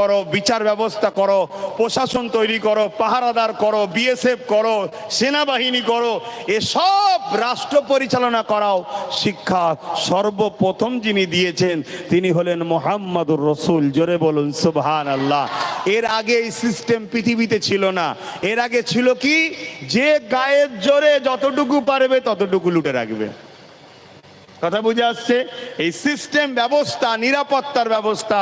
করো, বিচার ব্যবস্থা করো, প্রশাসন তৈরি করো, পাহারাদার করো বিএসএফ করো, সেনাবাহিনী করো, এসব রাষ্ট্র পরিচালনা করাও শিক্ষা সর্বপ্রথম যিনি দিয়েছেন, তিনি হলেন মোহাম্মদুর রসুল। জোরে বলুন সুবহান আল্লাহ এর আগে এই সিস্টেম পৃথিবীতে ছিল না। এর আগে ছিল কি? যে গায়ের জোরে যতটুকু পারবে ততটুকু লুটে রাখবে। কথা বুঝে আসছে? এই সিস্টেম ব্যবস্থা, নিরাপত্তার ব্যবস্থা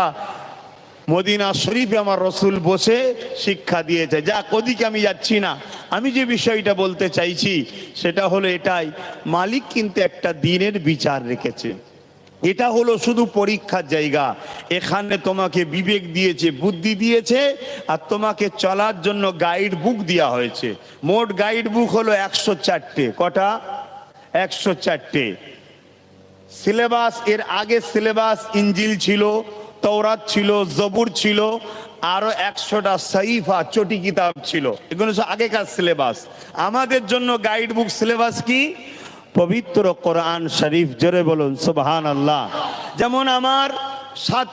মদিনা শরীফে আমার রসুল বসে শিক্ষা দিয়েছে। যাক, ওদিকে আমি যাচ্ছি না। আমি যে বিষয়টা বলতে চাইছি, সেটা হলো এটাই। মালিক কিন্তু একটা দিনের বিচার রেখেছে। এটা হলো শুধু পরীক্ষার জায়গা। এখানে তোমাকে বিবেক দিয়েছে, বুদ্ধি দিয়েছে, আর তোমাকে চলার জন্য গাইড বুক দেওয়া হয়েছে। মোট গাইড বুক হলো একশো চারটে। কটা? একশো চারটে। সিলেবাস, এর আগে সিলেবাস ইঞ্জিল ছিল। তৌরাত ছিল, জবুর ছিল, আরও একশোটা সাইফা, চটি কিতাব ছিল। এগুলো আগেকার সিলেবাস আমাদের জন্য গাইড বুক সিলেবাস কি? পবিত্র কোরআন শরীফ, জোরে বলুন সুবহান আল্লাহ যেমন আমার সাত,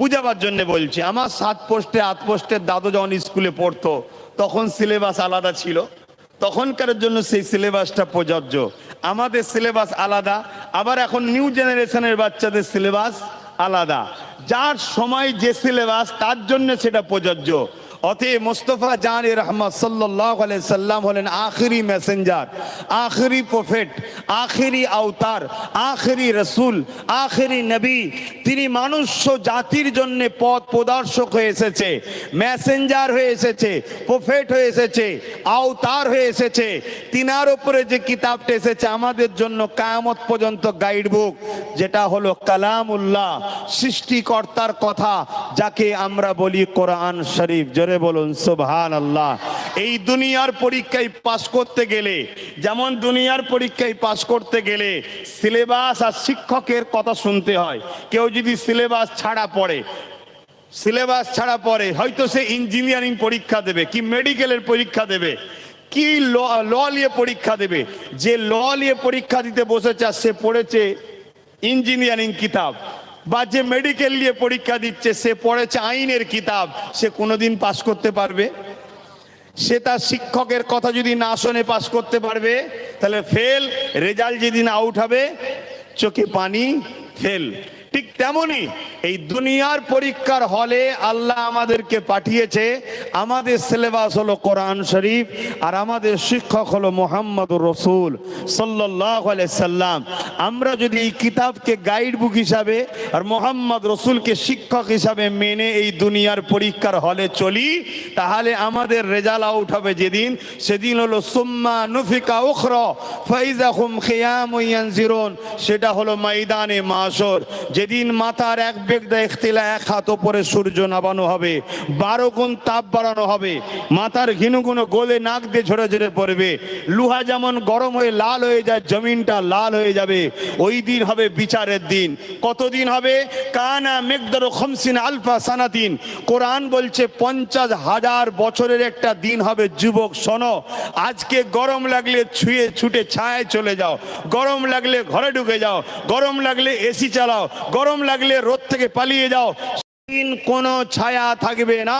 বুঝাবার জন্য বলছি, আমার সাত পোস্টে, আট পোস্টের দাদু যখন স্কুলে পড়তো, তখন সিলেবাস আলাদা ছিল। তখনকার জন্য সেই সিলেবাসটা প্রযোজ্য। আমাদের সিলেবাস আলাদা, আবার এখন নিউ জেনারেশনের বাচ্চাদের সিলেবাস আলাদা। যার সময় যে সিলেবাস তার জন্য সেটা প্রযোজ্য। অতএব মোস্তফা জান এ রহমত সাল্লাহ সাল্লাম হলেন আখেরি মেসেঞ্জার, আখেরি প্রফেট, আখেরি আওতার, আখেরি রসুল, আখেরি নবী। তিনি মানুষ জাতির জন্য পথ প্রদর্শক হয়ে এসেছে, মেসেঞ্জার হয়ে এসেছে, প্রফেট হয়ে এসেছে, আওতার হয়ে এসেছে। তিনার উপরে যে কিতাবটা এসেছে, আমাদের জন্য কায়ামত পর্যন্ত গাইড বুক যেটা হলো কালামুল্লাহ, সৃষ্টিকর্তার কথা, যাকে আমরা বলি কোরআন শরীফ। জোরে বলুন সুবহান আল্লাহ এই দুনিয়ার পরীক্ষায় পাশ করতে গেলে, যেমন দুনিয়ার পরীক্ষায় পাশ করতে গেলে সিলেবাস আর শিক্ষকের কথা শুনতে হয়। কেউ যদি সিলেবাস ছাড়া পড়ে, সিলেবাস ছাড়া পড়ে, হয়তো সে ইঞ্জিনিয়ারিং পরীক্ষা দেবে, কি মেডিকেলের পরীক্ষা দেবে, কি ল নিয়ে পরীক্ষা দেবে। যে ল নিয়ে পরীক্ষা দিতে বসেছে সে পড়েছে ইঞ্জিনিয়ারিং কিতাব বা যে মেডিকেল নিয়ে পরীক্ষা দিচ্ছে, সে পড়েছে আইনের কিতাব, সে কোনোদিন পাশ করতে পারবে? সে তার শিক্ষকের কথা যদি না শোনে পাশ করতে পারবে, তাহলে ফেল রেজাল্ট যেদিন আউট হবে চোখে পানি ফেল ঠিক তেমনি এই দুনিয়ার পরীক্ষার হলে আল্লাহ আমাদেরকে পাঠিয়েছে। আমাদের সিলেবাস হলো কোরআন শরীফ আর আমাদের শিক্ষক হলো মোহাম্মদ রসুল সাল্লাম। আমরা যদি এই কিতাবকে গাইড বুক হিসাবে আর মোহাম্মদ রসুলকে শিক্ষক হিসাবে মেনে এই দুনিয়ার পরীক্ষার হলে চলি, তাহলে আমাদের রেজাল্ট আউট হবে যেদিন, সেদিন হলো সুম্মা নুফিকা উখর, ফাইজা হুম খিয়াম সেটা হলো ময়দানে মাসর যেদিন মাথার এক বেগদা ইখতিলা এক হাত ওপরে সূর্য নামানো হবে, বারো গুণ তাপ বাড়ানো হবে, মাথার ঘিনুগুনো গোলে নাক দিয়ে ঝরে ঝরে পড়বে, লুহা যেমন গরম হয়ে লাল হয়ে যায়, জমিনটা লাল হয়ে যাবে। ওই দিন হবে বিচারের দিন। কতদিন হবে? কানা মেঘদর খমসিন আলফা সানাতিন। কোরআন বলছে, পঞ্চাশ হাজার বছরের একটা দিন হবে। যুবক, শোনো, আজকে গরম লাগলে ছুঁয়ে ছুটে ছায় চলে যাও। গরম লাগলে ঘরে ঢুকে যাও। গরম লাগলে এসি চালাও। গরম লাগলে রোদ থেকে পালিয়ে যাও। কোনো ছায়া থাকবে না।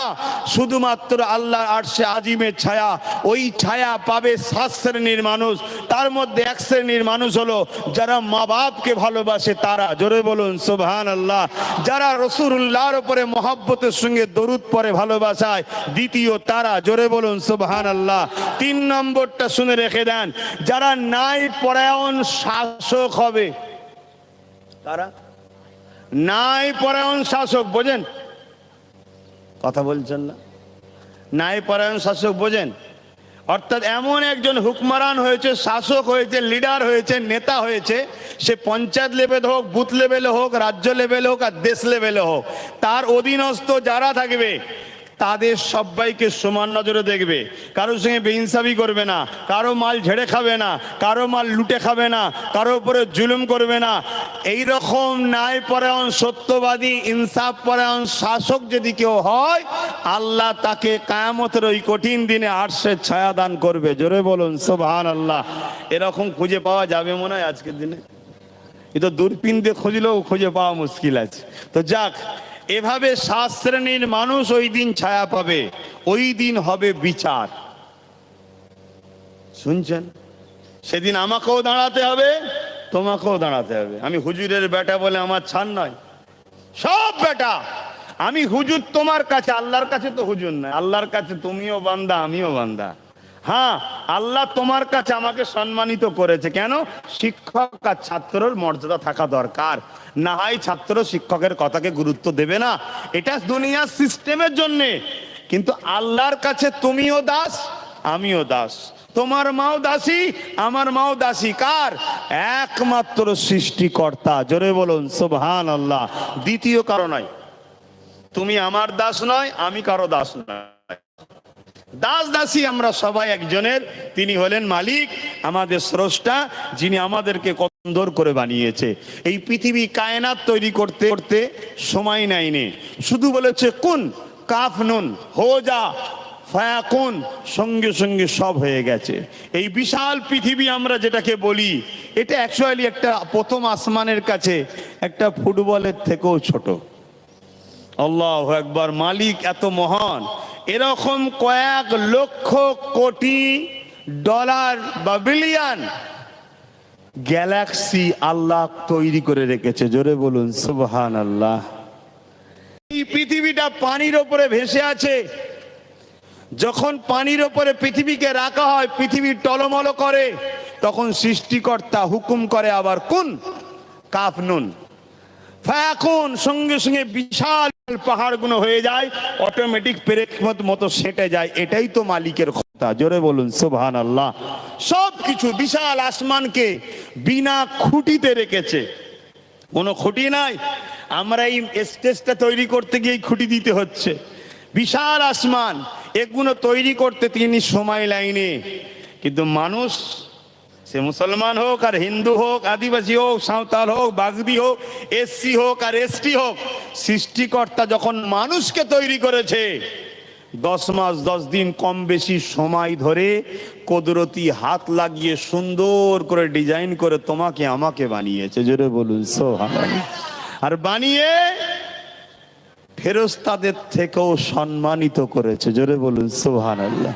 শুধুমাত্র আল্লাহ আরশে আজিমের ছায়া। ওই ছায়া পাবে সাত শ্রেণির মানুষ। তার মধ্যে এক শ্রেণির মানুষ হলো যারা মা বাপকে ভালোবাসে তারা। জোরে বলুন সুবহান আল্লাহ যারা রসুল্লাহর উপরে মহাব্বতের সঙ্গে দরুদ পরে ভালোবাসায়, দ্বিতীয় তারা। জোরে বলুন সুবহান আল্লাহ তিন নম্বরটা শুনে রেখে দেন। যারা নাই পরায়ণ শাসক হবে। তারা নাই পরায়ণ শাসক বোঝেন? কথা বলছেন না। নাই পরায়ণ শাসক বোঝেন? অর্থাৎ এমন একজন হুকমারান হয়েছে শাসক হয়েছে লিডার হয়েছে নেতা হয়েছে সে পঞ্চায়েত লেভেল হোক বুথ লেভেলে হোক রাজ্য লেভেলে হোক আর দেশ লেভেলে হোক। তার অধীনস্থ যারা থাকবে তাদের সবাইকে সমান নজরে দেখবে। কারোর সঙ্গে বেইনসাবি করবে না, কারও মাল ঝেড়ে খাবে না, কারও মাল লুটে খাবে না, কারও উপরে জুলুম করবে না। এই রকম ন্যায় পরায়ণ, সত্যবাদী, ইনসাফ পরায়ণ শাসক যদি কেউ হয়, আল্লাহ তাকে কায়ামতের ওই কঠিন দিনে আর্শের ছায়া দান করবে। জোরে বলুন সোভান আল্লাহ এরকম খুঁজে পাওয়া যাবে মনে হয় আজকের দিনে? এ তো দূরবীন দিয়ে খুঁজলেও খুঁজে পাওয়া মুশকিল আছে। তো যাক এভাবে সাত শ্রেণির মানুষ ওই দিন ছায়া পাবে, ওই দিন হবে বিচার। শুনছেন? সেদিন আমাকেও দাঁড়াতে হবে, তোমাকেও দাঁড়াতে হবে। আমি হুজুরের বেটা বলে আমার ছাড় নয়। সব বেটা! আমি হুজুর তোমার কাছে, আল্লাহর কাছে তো হুজুর নয়। আল্লাহর কাছে তুমিও বান্দা, আমিও বান্দা। হ্যাঁ আল্লাহ তোমার কাছে আমাকে সম্মানিত করেছে। কেন? শিক্ষক আর ছাত্রর মর্যাদা থাকা দরকার। না হয় ছাত্র শিক্ষকের কথাকে গুরুত্ব দেবে না। এটা দুনিয়ার সিস্টেমের জন্যে। কিন্তু আল্লাহর কাছে তুমিও দাস, আমিও দাস। তোমার মাও দাসী, আমার মাও দাসী। কার? একমাত্র সৃষ্টিকর্তা। জোরে বলুন সুবহান আল্লাহ দ্বিতীয় কারও নয় তুমি আমার দাস নয়, আমি কারও দাস নয়। দাস দাসী আমরা সবাই একজনের, তিনি হলেন মালিক, আমাদের স্রষ্টা, যিনি আমাদেরকে কত সুন্দর করে বানিয়েছে। এই পৃথিবী কায়নাত তৈরি করতে করতে সময় নেয়নি। শুধু বলেছে, কোন, কাফ নুন, হো যা ফায়াকুন সঙ্গে সঙ্গে সব হয়ে গেছে। এই বিশাল পৃথিবী আমরা যেটাকে বলি, এটা অ্যাকচুয়ালি একটা প্রথম আসমানের কাছে, একটা ফুটবলের থেকেও ছোট। আল্লাহ একবার মালিক এত মহান। এরকম কয়েক লক্ষ কোটি ডলার বা বিলিয়ন গ্যালাক্সি আল্লাহ তৈরি করে রেখেছে। জোরে বলুন সুবহান আল্লাহ এই পৃথিবীটা পানির ওপরে ভেসে আছে। যখন পানির ওপরে পৃথিবীকে রাখা হয়, পৃথিবী টলমল করে, তখন সৃষ্টিকর্তা হুকুম করে আবার কোন? কাফ নুন ফায়াকুন, সঙ্গে সঙ্গে বিশাল পাহাড়গুলো হয়ে যায় অটোমেটিক পেরেক মত- সেটে যায়, এটাই তো মালিকের কথা জোরে বলুন সুবহান আল্লাহ সব কিছু বিশাল আসমানকে বিনা খুঁটিতে রেখেছে। কোনো খুঁটি নাই, আমরা এই স্টেজটা তৈরি করতে গিয়ে খুঁটি দিতে হচ্ছে। বিশাল আসমান, এগুলো তৈরি করতে তিনি সময় লাইনে। কিন্তু মানুষ সে মুসলমান হোক আর হিন্দু হোক, আদিবাসী হোক, সাঁওতাল হোক, বাগদি হোক, এসসি হোক আর এসটি হোক, সৃষ্টিকর্তা যখন মানুষকে তৈরি করেছে, দশ মাস, দশ দিন কম বেশি সময় ধরে কুদরতি হাত লাগিয়ে সুন্দর করে ডিজাইন করে তোমাকে, আমাকে বানিয়েছে। জোরে বলুন আর বানিয়ে ফেরস্তাদের থেকেও সম্মানিত করেছে। জোরে বলুন, সোহান আল্লাহ।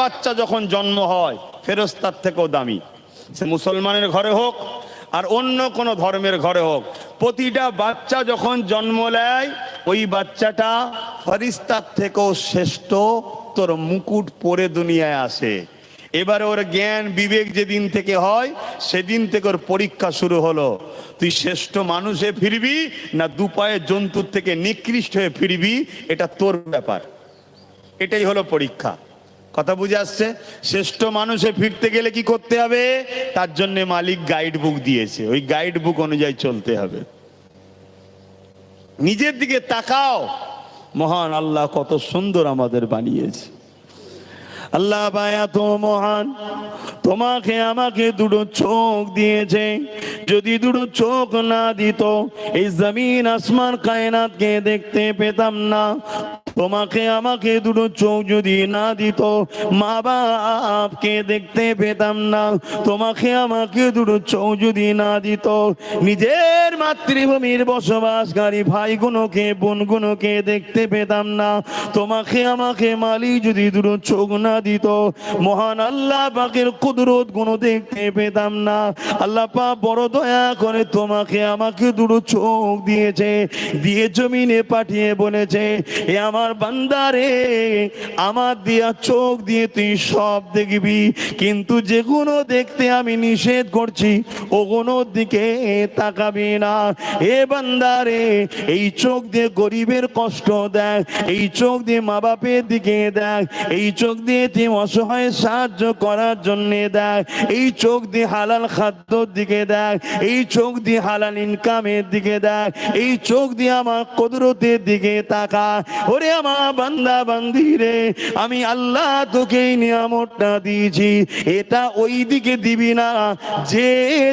বাচ্চা যখন জন্ম হয়, ফেরস্তার থেকেও দামি। সে মুসলমানের ঘরে হোক, আর অন্য কোনো ধর্মের ঘরে হোক, প্রতিটা বাচ্চা যখন জন্ম নেয়, ওই বাচ্চাটা ফরিস্তার থেকেও শ্রেষ্ঠ, তোর মুকুট পরে দুনিয়ায় আসে। এবারে ওর জ্ঞান, বিবেক যেদিন থেকে হয়, সেদিন থেকে ওর পরীক্ষা শুরু হলো। তুই শ্রেষ্ঠ মানুষে ফিরবি, না দুপায়ে জন্তুর থেকে নিকৃষ্ট হয়ে ফিরবি, এটা তোর ব্যাপার। এটাই হলো পরীক্ষা। কথা বুঝে আসছে? শ্রেষ্ঠ মানুষে ফিরতে গেলে কি করতে হবে? তার জন্য মালিক গাইড বুক দিয়েছে। ওই গাইড বুক অনুযায়ী চলতে হবে। নিজের দিকে তাকাও। মহান আল্লাহ কত সুন্দর আমাদের বানিয়েছে। আল্লাহ বায়া তো মহান, তোমাকে আমাকে দুটো চোখ দিয়েছে। যদি দুটো চোখ না দিত, এই জমিন, আসমান, কায়নাতকে দেখতে পেতাম না। তোমাকে আমাকে দুটো চোখ যদি না দিত মা বাপকে দেখতে পেতাম না। তোমাকে আমাকে দুটো চোখ যদি না দিত, নিজের মাতৃভূমির বসবাসকারী ভাইগুলোকে বোনগুলোকে দেখতে পেতাম না। তোমাকে আমাকে মালি যদি দুটো চোখ না দিত, মহান আল্লাহ পাকের কুদরতগুলো দেখতে পেতাম না। আল্লাহ পা বড় দয়া করে তোমাকে আমাকে দুটো চোখ দিয়েছে, দিয়ে জমিনে পাঠিয়ে বলেছে, এ আমার বান্দারে, আমার দিয়া চোখ দিয়ে তুই সব দেখবি। কিন্তু যেগুলো দেখতে আমি নিষেধ করছি, ওগুলোর দিকে তাকাবি না। এ বান্দারে, এই চোখ দিয়ে গরিবের কষ্ট দেখ, এই চোখ দিয়ে মা বাপের দিকে দেখ, এই চোখ দিয়ে তুই অসহায় সাহায্য করার জন্য দেখ, এই চোখ দিয়ে হালাল খাদ্যর দিকে দেখ, এই চোখ দিয়ে হালাল ইনকামের দিকে দেখ, এই চোখ দিয়ে আমার কদরতের দিকে তাকা। ওরে আমার বান্দা বান্দি রে, আমি আল্লাহ তোকে নিয়ামতটা দিয়েছি। এটা ওই দিকে দিবি না যে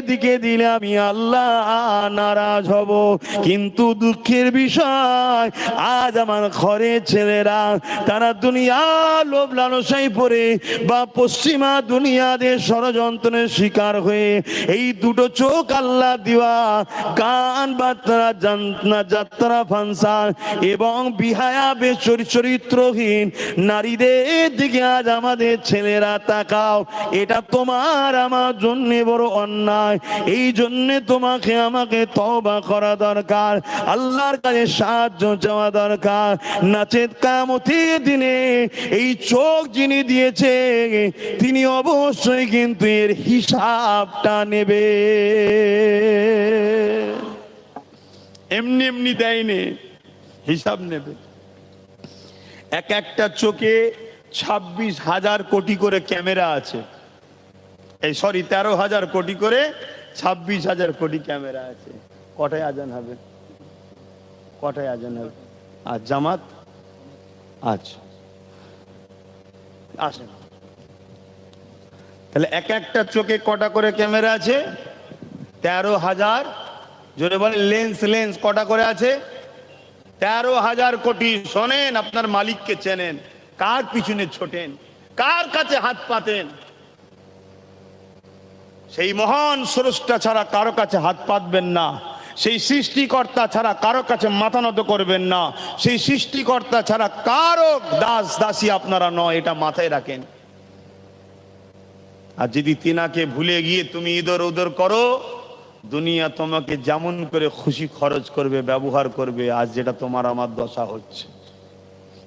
দিকে দিলে আমি আল্লাহ নারাজ হব। কিন্তু দুঃখের বিষয়, আজ আমার ঘরের ছেলেরা, তারা দুনিয়া লোভ লালসাই পড়ে, বা পশ্চিমা দুনিয়াদের ষড়যন্ত্রের শিকার হয়ে, এই দুটো চোখ আল্লাহ দিওয়া কান বার্তা যাত্রা ফানসার এবং বিহায়া বেচর চরিত্রহীন। নারীদের দিকে আজ আমাদের ছেলেরা তাকাও। এটা তোমার আমার জন্য বড় অন্যায়। এই জন্য তোমাকে আমাকে তবা করা দরকার। আল্লাহর কাছে সাহায্য চাওয়া দরকার। নাচের কামতের দিনে এই চোখ যিনি দিয়েছে, তিনি অবশ্যই কিন্তু এর হিসাবটা নেবে। এমনি এমনি দেয়নি, হিসাব নেবে। এক একটা চোখে ছাব্বিশ হাজার কোটি করে ক্যামেরা আছে। এই সরি, তেরো হাজার কোটি করে ছাব্বিশ হাজার কোটি ক্যামেরা আছে। কটায় আজান হবে? কটায় আজান হবে? আর জামাত? আচ্ছা। আসেন। তাহলে এক একটা চোখে কটা করে ক্যামেরা আছে? তেরো হাজার। জোরে বলে লেন্স লেন্স, কটা করে আছে? তেরো হাজার কোটি শোনেন, আপনার মালিককে চেনেন, কার পিছনে ছোটেন, কার কাছে হাত পাতেন? সেই মহান স্রষ্টা ছাড়া কারও কাছে হাত পাতবেন না, সেই সৃষ্টিকর্তা ছাড়া কারও কাছে মাথা নত করবেন না, সেই সৃষ্টিকর্তা ছাড়া কারও দাস দাসী আপনারা নয়, এটা মাথায় রাখেন। আর যদি তিনাকে ভুলে গিয়ে তুমি ইদর উদর করো দুনিয়া তোমাকে যেমন করে খুশি খরচ করবে, ব্যবহার করবে, আজ যেটা তোমার আমার দশা হচ্ছে।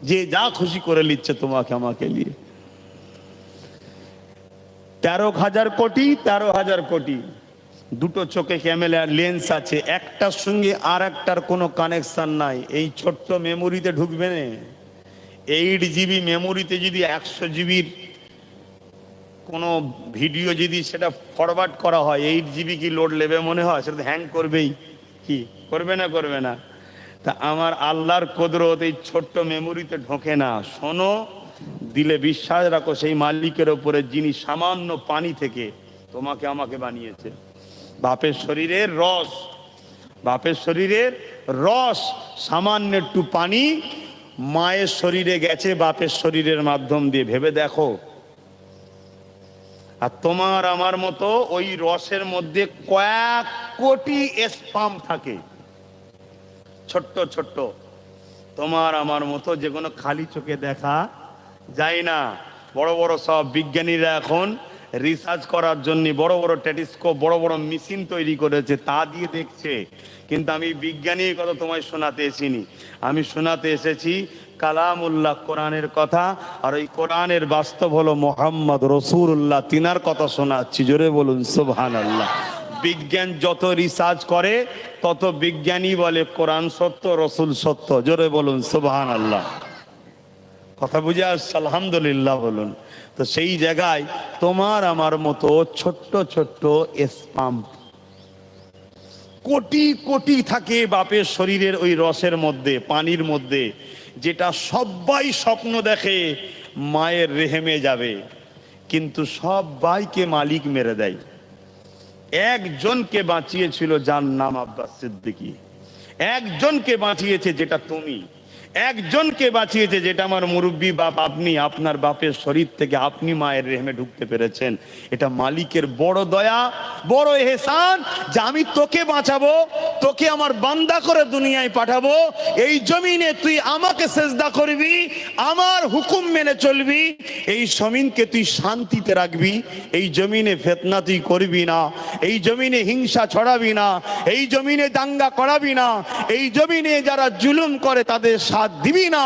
যে যা খুশি করে নিচ্ছে তোমাকে আমাকে নিয়ে তেরো হাজার কোটি, তেরো হাজার কোটি। দুটো চোখে ক্যামেরার লেন্স আছে, একটার সঙ্গে আর একটার কোনো কানেকশন নাই। এই ছোট্ট মেমোরিতে ঢুকবে না। এইট জিবি মেমোরিতে যদি একশো জিবির কোনো ভিডিও যদি সেটা ফরওয়ার্ড করা হয় এইট জিবি কি লোড নেবে মনে হয়? সেটা হ্যাং করবেই। কি? করবে না করবে না। তা আমার আল্লাহর কদরত এই ছোট্ট মেমোরিতে ঢোকে না। শোনো, দিলে বিশ্বাস রাখো, সেই মালিকের ওপরে যিনি সামান্য পানি থেকে তোমাকে আমাকে বানিয়েছে। বাপের শরীরের রস, বাপের শরীরের রস, সামান্য একটু পানি মায়ের শরীরে গেছে, বাপের শরীরের মাধ্যম দিয়ে। ভেবে দেখো আর তোমার আমার মতো ওই রসের মধ্যে কয়েক কোটি স্পাম থাকে। ছোট্ট ছোট্ট। তোমার আমার মতো যে কোনো খালি চোখে দেখা যায় না। বড় বড় সব বিজ্ঞানীরা এখন রিসার্চ করার জন্য বড় বড় টেলিস্কোপ বড় বড় মেশিন তৈরি করেছে, তা দিয়ে দেখছে। কিন্তু আমি বিজ্ঞানীর কথা তোমায় শোনাতে এসিনি আমি শোনাতে এসেছি কালামুল্লাহ কোরআনের কথা, আর ওই কোরআনের বাস্তব হলো মোহাম্মদ রসুল্লাহ তিনার কথা শোনাচ্ছি, জোরে বলুন সুবহান আল্লাহ বিজ্ঞান যত রিসার্চ করে, তত বিজ্ঞানী বলে কোরআন সত্য, রসুল সত্য। জোরে বলুন সুবহান আল্লাহ কথা বুঝে আসছে, আলহামদুলিল্লাহ বলুন। তো সেই জায়গায় তোমার আমার মতো ছোট্ট ছোট্ট স্পাম কোটি কোটি থাকে বাপের শরীরের ওই রসের মধ্যে, পানির মধ্যে। যেটা সবাই স্বপ্ন দেখে মায়ের রেহেমে যাবে, কিন্তু সবাইকে মালিক মেরে দেয়। একজনকে বাঁচিয়েছিল যার নাম আব্বাস সিদ্দিকী। একজনকে বাঁচিয়েছে যেটা তুমি। একজনকে বাঁচিয়েছে যেটা আমার মুরব্বী বাপ, আপনি আপনার বাপের শরীর থেকে আপনি মায়ের রেহেমে ঢুকতে পেরেছেন। এটা মালিকের বড় দয়া, বড় এহসান যে আমি তোকে বাঁচাবো, তোকে আমার বান্দা করে দুনিয়ায় পাঠাবো। এই জমিনে তুই আমাকে সেজদা করবি, আমার হুকুম মেনে চলবি, এই জমিনকে তুই শান্তিতে রাখবি, এই জমিনে ফেতনা তুই করবি না, এই জমিনে হিংসা ছড়াবি না, এই জমিনে দাঙ্গা করাবি না, এই জমিনে যারা জুলুম করে তাদের সাথ দিবি না,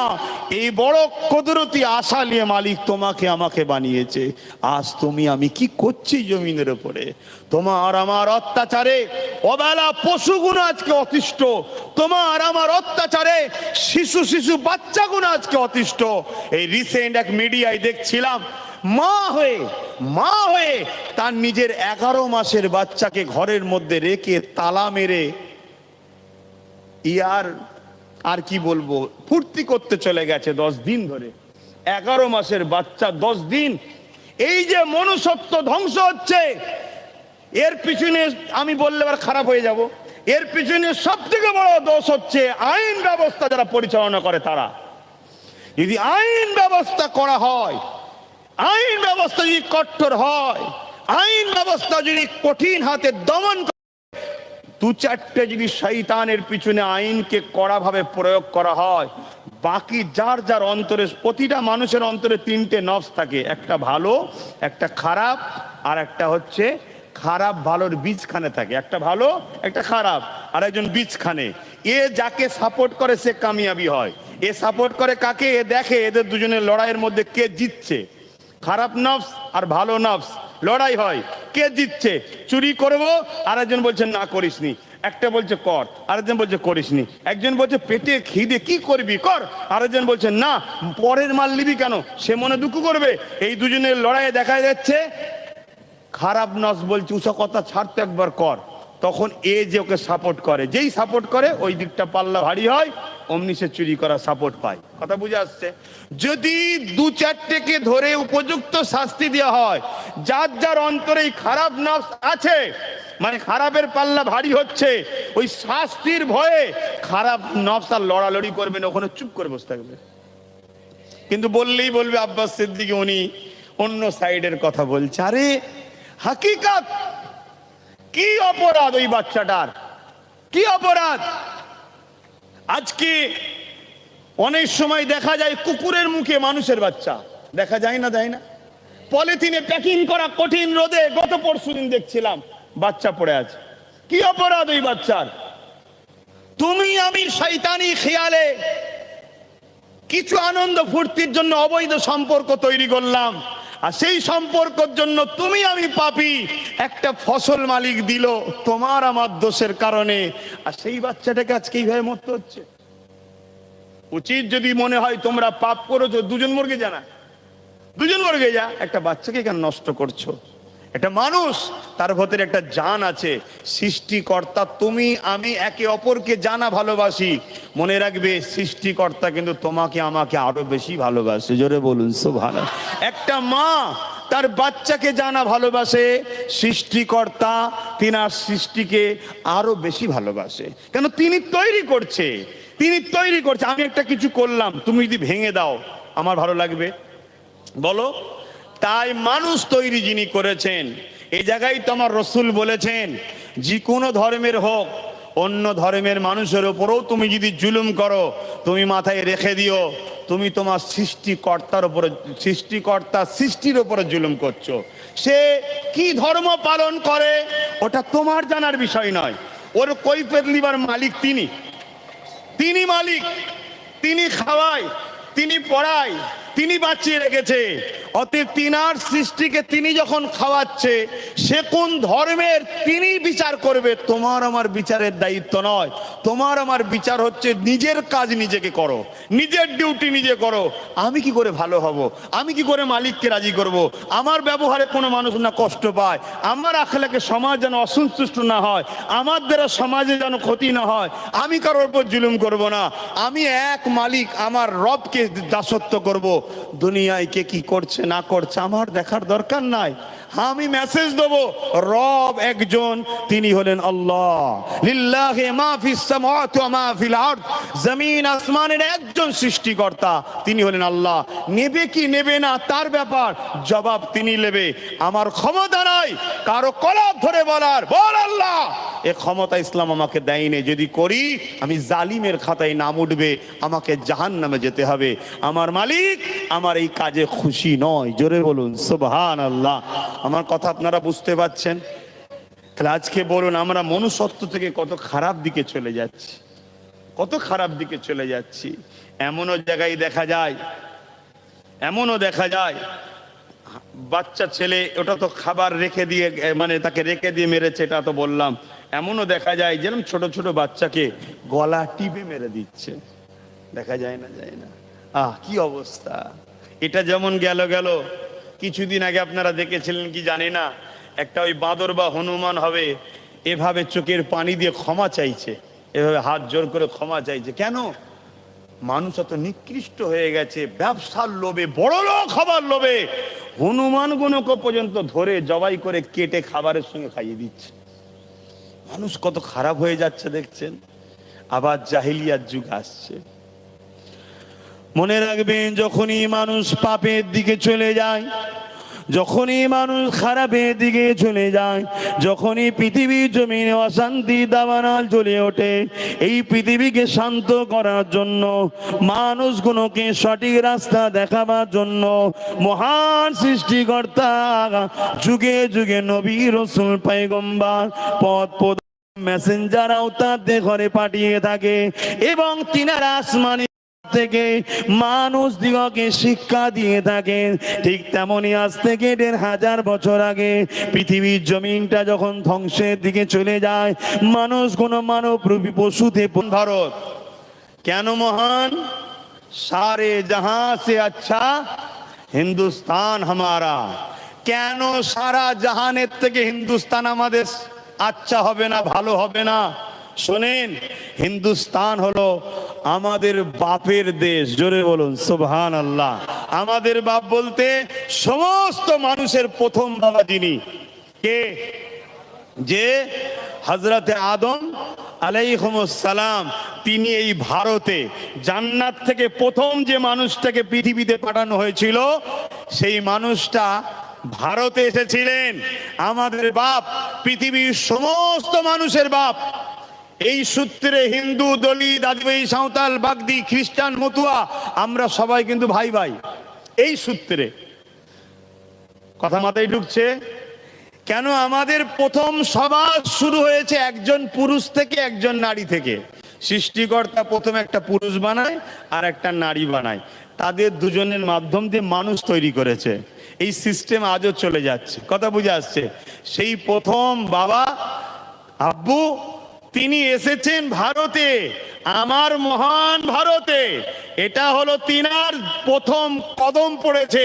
এই বড় কদরতি আশা নিয়ে মালিক তোমাকে আমাকে বানিয়েছে। আজ তুমি, আমি কি করছি জমিনের উপরে? তোমার আমার অত্যাচারে অবেলা পশুগুলো আজকে অতিষ্ঠ। তোমার আমার অত্যাচারে শিশু শিশু বাচ্চাগুলো আজকে অতিষ্ঠ। এই রিসেন্ট এক মিডিয়ায় দেখছিলাম, মা হয়ে মা হয়ে তার নিজের এগারো মাসের বাচ্চাকে ঘরের মধ্যে রেখে তালা মেরে ইয়ার আর কি বলব, ফুর্তি করতে চলে গেছে দশ দিন ধরে। এগারো মাসের বাচ্চা দশ দিন। এই যে মনুষ্যত্ব ধ্বংস হচ্ছে, এর পিছনে আমি বললে এবার খারাপ হয়ে যাব। এর পিছনে সব থেকে বড় দোষ হচ্ছে আইন ব্যবস্থা যারা পরিচালনা করে তারা। যদি আইন ব্যবস্থা করা হয়, আইন ব্যবস্থা যদি কঠোর হয়, আইন ব্যবস্থা যদি কঠিন হাতে দমন দু চারটে যদি শৈতানের পিছনে আইনকে কড়াভাবে প্রয়োগ করা হয়, বাকি যার যার অন্তরে, প্রতিটা মানুষের অন্তরে তিনটে নফস থাকে। একটা ভালো, একটা খারাপ, আর একটা হচ্ছে খারাপ ভালোর বীজখানে থাকে। একটা ভালো, একটা খারাপ, আর একজন বীজখানে। এ যাকে সাপোর্ট করে, সে কামিয়াবি হয়। এ সাপোর্ট করে কাকে? এ দেখে এদের দুজনের লড়াইয়ের মধ্যে কে জিতছে। খারাপ নফস আর ভালো নফস লড়াই হয়। কে জিতছে? চুরি করব আর একজন বলছে, না, করিসনি। একটা বলছে, কর। আরেকজন বলছে করিস নি একজন বলছে, পেটে খিদে, কি করবি? কর। আরেকজন বলছে, না, পরের মাল নিবি কেন? সে মনে দুঃখ করবে। এই দুজনের লড়াইয়ে দেখা যাচ্ছে, খারাপ নস বলছে উষা কথা ছাড়তে একবার, কর। তখন এ যে ওকে সাপোর্ট করে, যেই সাপোর্ট করে, ওই দিকটা পাল্লা ভারী হয়, অমনি সে চুরি করা সাপোর্ট পায়। কথা বুঝে আসছে? যদি দু চারটেকে ধরে উপযুক্ত শাস্তি দেওয়া হয়, যার যার অন্তরে খারাপ নফস আছে মানে খারাপের পাল্লা ভারী হচ্ছে, ওই শাস্তির ভয়ে খারাপ নফস আর লড়ালড়ি করবেন ওখানে চুপ করে বসে থাকবে। কিন্তু বললেই বলবে আব্বাস সিদ্দিকি, উনি অন্য সাইডের কথা বলছে। আরে, হাকিকাত! কি অপরাধ ওই বাচ্চাটার? কি অপরাধ? আজকে অনেক সময় দেখা যায় কুকুরের মুখে মানুষের বাচ্চা। দেখা যায় না যায় না? পলিথিনে প্যাকিং করা কঠিন রোদে গত পরশু দিন দেখছিলাম বাচ্চা পড়ে আছে। কি অপরাধ ওই বাচ্চার? তুমি আমি শৈতানি খেয়ালে কিছু আনন্দ ফুর্তির জন্য অবৈধ সম্পর্ক তৈরি করলাম। আর সেই সম্পর্কর জন্য তুমি আমি পাপি। একটা ফসল মালিক দিল, তোমার আমার দোষের কারণে। আর সেই বাচ্চাটাকে আজকে এইভাবে মরতে হচ্ছে। উচিত যদি মনে হয় তোমরা পাপ করেছ, দুজন মর্গে জানা দুজন মর্গে যা। একটা বাচ্চাকে কেন নষ্ট করছ? একটা মানুষ, তার ভেতরে একটা জান আছে। সৃষ্টিকর্তা তুমি, আমি একে অপরকে জানা ভালোবাসি। মনে রাখবে, সৃষ্টিকর্তা কিন্তু তোমাকে, আমাকে আরও বেশি ভালোবাসে। জোরে বলুন সো ভালো একটা মা, তার বাচ্চাকে জানা ভালোবাসে। সৃষ্টিকর্তা, তিনার সৃষ্টিকে আরও বেশি ভালোবাসে। কেন? তিনি তৈরি করছে। তিনি তৈরি করছে। আমি একটা কিছু করলাম, তুমি যদি ভেঙে দাও, আমার ভালো লাগবে। বলো তাই মানুষ তৈরি যিনি করেছেন এই জায়গায় তো আমার রসুল বলেছেন, যে কোনো ধর্মের হোক, অন্য ধর্মের মানুষের ওপরেও তুমি যদি জুলুম করো, তুমি মাথায় রেখে দিও, তুমি তোমার সৃষ্টিকর্তার উপরে, সৃষ্টিকর্তা সৃষ্টির উপরে জুলুম করছ। সে কি ধর্ম পালন করে, ওটা তোমার জানার বিষয় নয়। ওর কৈফেত লিবার মালিক তিনি। তিনি মালিক, তিনি খাওয়ায়, তিনি পড়ায় তিনি বাঁচিয়ে রেখেছে। অতএব তিনার সৃষ্টিকে তিনি যখন খাওয়াচ্ছে, সে কোন ধর্মের তিনি বিচার করবে, তোমার আমার বিচারের দায়িত্ব নয়। তোমার আমার বিচার হচ্ছে নিজের কাজ নিজেকে করো। নিজের ডিউটি নিজে করো। আমি কি করে ভালো হব? আমি কি করে মালিককে রাজি করব? আমার ব্যবহারে কোনো মানুষ না কষ্ট পায়। আমার আখলাকে সমাজ যেন অসন্তুষ্ট না হয়। আমার দ্বারা সমাজে যেন ক্ষতি না হয়। আমি কারোর উপর জুলুম করব না। আমি এক মালিক, আমার রবকে দাসত্ব করব। দুনিয়ায় কে কি করছে, না করছে, আমার দেখার দরকার নাই। আমি মেসেজ দেবো, রব একজন, তিনি হলেন আল্লাহ। লিল্লাহি মা ফিস ওয়া মা আরদ। জমিন আসমানের একজন সৃষ্টিকর্তা, তিনি হলেন আল্লাহ। নেবে কি নেবে না, তার ব্যাপার জবাব তিনি নেবে। আমার ক্ষমতা নাই, কারও কলাপ ধরে বলার। বল আল্লাহ! এ ক্ষমতা ইসলাম আমাকে দেয়নি। যদি করি, আমি জালিমের খাতায় নাম উঠবে, আমাকে জাহান নামে যেতে হবে। আমার মালিক আমার এই কাজে খুশি নয়। জোরে বলুন সুবহান আল্লাহ আমার কথা আপনারা বুঝতে পারছেন? তাহলে আজকে বলুন, আমরা মনুষ্যত্ব থেকে কত খারাপ দিকে চলে যাচ্ছি। কত খারাপ দিকে চলে যাচ্ছি। এমনও জায়গায় দেখা যায়, এমনও দেখা যায়, বাচ্চা ছেলে ওটা তো খাবার রেখে দিয়ে মানে তাকে রেখে দিয়ে মেরেছে, এটা তো বললাম। এমনও দেখা যায় যেরকম ছোট ছোট বাচ্চাকে গলা টিপে মেরে দিচ্ছে। দেখা যায় না যায় না। আহ, কি অবস্থা? এটা যেমন গেল গেল। কিছুদিন আগে আপনারা দেখেছিলেন কি জানি না, একটা ওই বাঁদর বা হনুমান হবে, এভাবে চোখের পানি দিয়ে ক্ষমা চাইছে। এভাবে হাত জোর করে ক্ষমা চাইছে। কেন? মানুষ অত নিকৃষ্ট হয়ে গেছে। ব্যবসার লোভে, বড় লোক খাবার লোভে। হনুমান গুণকে পর্যন্ত ধরে জবাই করে কেটে খাবারের সঙ্গে খাইয়ে দিচ্ছে। মানুষ কত খারাপ হয়ে যাচ্ছে দেখছেন? আবার জাহিলিয়ার যুগ আসছে। মনে রাখবেন, যখনই মানুষ পাপের দিকে চলে যায় যখনই মানুষ খারাপের দিকে চলে যায়, যখনই পৃথিবীর জমিনে অশান্তি দাবানাল জ্বলে ওঠে, এই পৃথিবীকে শান্ত করার জন্য, মানুষগুলোকে সঠিক রাস্তা দেখাবার জন্য মহান সৃষ্টিকর্তা, যুগে যুগে নবী রসুল পাইগম্বার পথ মেসেঞ্জার আওতারদের ঘরে পাঠিয়ে থাকে এবং তিনারা আসমানি থেকে মানুষ দিগকে শিক্ষা দিয়ে থাকেন ঠিক তেমনই আজ থেকে দেড় হাজার বছর আগে পৃথিবীর জমিনটা যখন ধ্বংসের দিকে চলে যায়, মানুষ কোন মানব রূপী পশুতে ভারত, কেন মহান? সারে জাহাঁ সে আচ্ছা হিন্দুস্তান হামারা। কেন সারা জাহানের থেকে হিন্দুস্তান আমাদের আচ্ছা হবে না, ভালো হবে না? শোনেন, হিন্দুস্তান হলো আমাদের বাপের দেশ। জোরে বলুন সুবহান আল্লাহ আমাদের বাপ বলতে সমস্ত মানুষের প্রথম বাবা যিনি, কে? যে হজরতে আদম আলাইকুমসালাম তিনি এই ভারতে জান্নাত থেকে প্রথম যে মানুষটাকে পৃথিবীতে পাঠানো হয়েছিল, সেই মানুষটা ভারতে এসেছিলেন। আমাদের বাপ, পৃথিবীর সমস্ত মানুষের বাপ। এই সূত্রে হিন্দু দলিত আদিবাসী সাঁওতাল, বাগদি, খ্রিস্টান, মতুয়া, আমরা সবাই কিন্তু ভাই ভাই। এই সূত্রে কথা মাথায় ঢুকছে, কেন আমাদের প্রথম সমাজ শুরু হয়েছে একজন পুরুষ থেকে একজন নারী থেকে? সৃষ্টিকর্তা প্রথম একটা পুরুষ বানায় আর একটা নারী বানায়। তাদের দুজনের মাধ্যম দিয়ে মানুষ তৈরি করেছে। এই সিস্টেম আজও চলে যাচ্ছে। কথা বুঝে আসছে। সেই প্রথম বাবা আব্বু তিনি এসেছেন ভারতে আমার মহান ভারতে। এটা হলো তিনার প্রথম কদম পড়েছে।